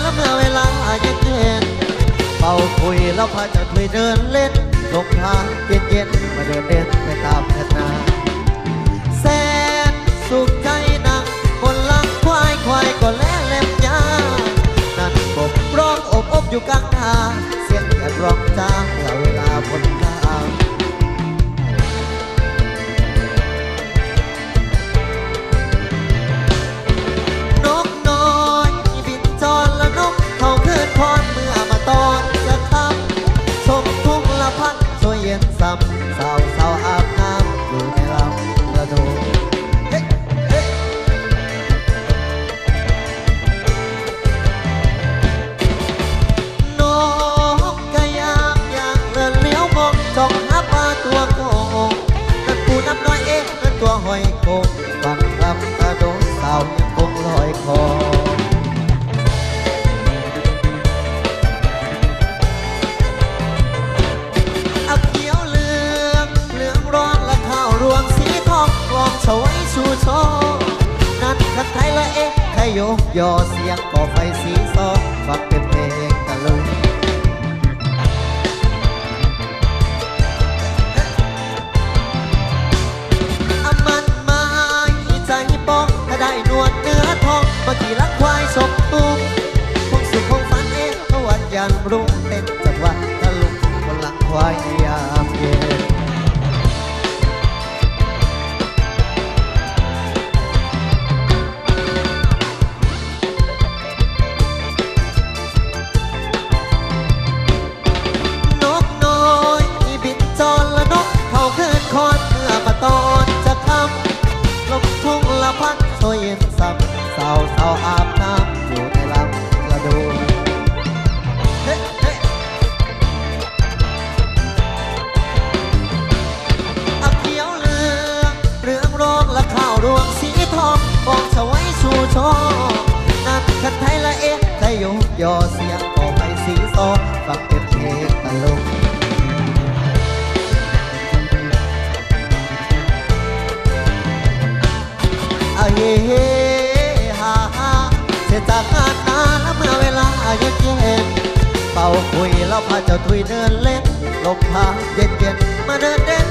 แล้วเมื่อเวลาเย็นเย็นเป่าคุยแล้วพาจะคุยเดินเล่นลงทางเย็นเย็นมาเดินเล่นไปตามแผ่นนา สาวสาวอาบน้ำอยู่ในลำกระโดูเฮ้เฮ้นกกระยางยางเลื่อนเลี้ยวมองจ้องหาปลาตัวโกงนั่นปูน้ำน้อยเอ๊ะนั่นตัวหอยโขงฟังลำกระโดดสาวยังคงลอยคอ ละเอ๊ะใครโยกยอเสียงก่อไฟสีซองฟังเป็นเพลงตะลุงอามันม้ใจปองถ้าได้นวดเนื้อทองมาขี่ลักควายสมตุ้งคงสุขคงฝันเองตะวันยันรุ่งเต้นจังหวะตะลุกบนหลังควายยา รวงสีทองฟองสวยชูชอนั่นคันไทยละเอ๊ะใครโยกยอเสียงก็ไปสีซอฟังเป็นเพลงตลกอาเฮเฮาฮาเสร็จจากงานนาแล้วเมื่อเวลาเย็นเย็นเป่าคุยแล้วพาเจ้าทุยเดินเล่นลมพาเย็นเย็นมาเดินเด่น